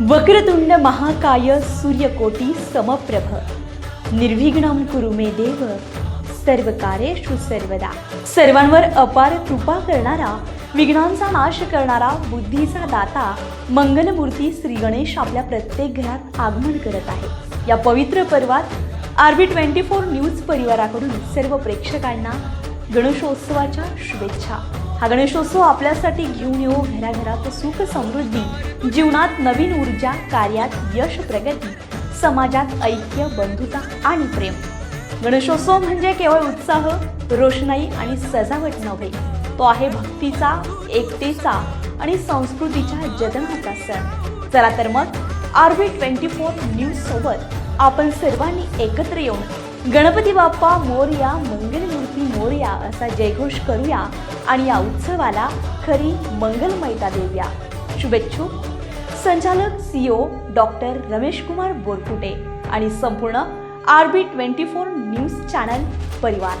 वक्रतुंड महाकाय सूर्यकोटी समप्रभ। निर्विघ्नम कुरु मे देव। सर्व कार्येषु सर्वदा। सर्वांवर अपार कृपा करणारा विघ्नांचा नाश करणारा बुद्धीचा दाता मंगलमूर्ती श्री गणेश आपल्या प्रत्येक घरात आगमन करत आहे. या पवित्र पर्वात R B twenty four news परिवाराकडून सर्व प्रेक्षकांना गणेशोत्सवाच्या शुभेच्छा. हा गणेशोत्सव आपल्यासाठी घेऊन येऊ घराघरात सुख समृद्धी जीवनात नवीन ऊर्जा कार्यात यश प्रगती समाजात ऐक्य बंधुता आणि प्रेम. गणेशोत्सव म्हणजे केवळ उत्साह रोषणाई आणि सजावट नव्हे. तो आहे भक्तीचा एकतेचा आणि संस्कृतीच्या जतनाचा सण. चला तर मग आरबी ट्वेंटी फोर न्यूज सोबत आपण सर्वांनी एकत्र येऊन गणपती बाप्पा मोर या मोरया असा जयघोष करूया आणि या उत्सवाला खरी मंगलमयता देऊया. शुभेच्छुक संचालक सीओ डॉक्टर रमेश कुमार बोरकुटे आणि संपूर्ण R B twenty four news channel परिवार.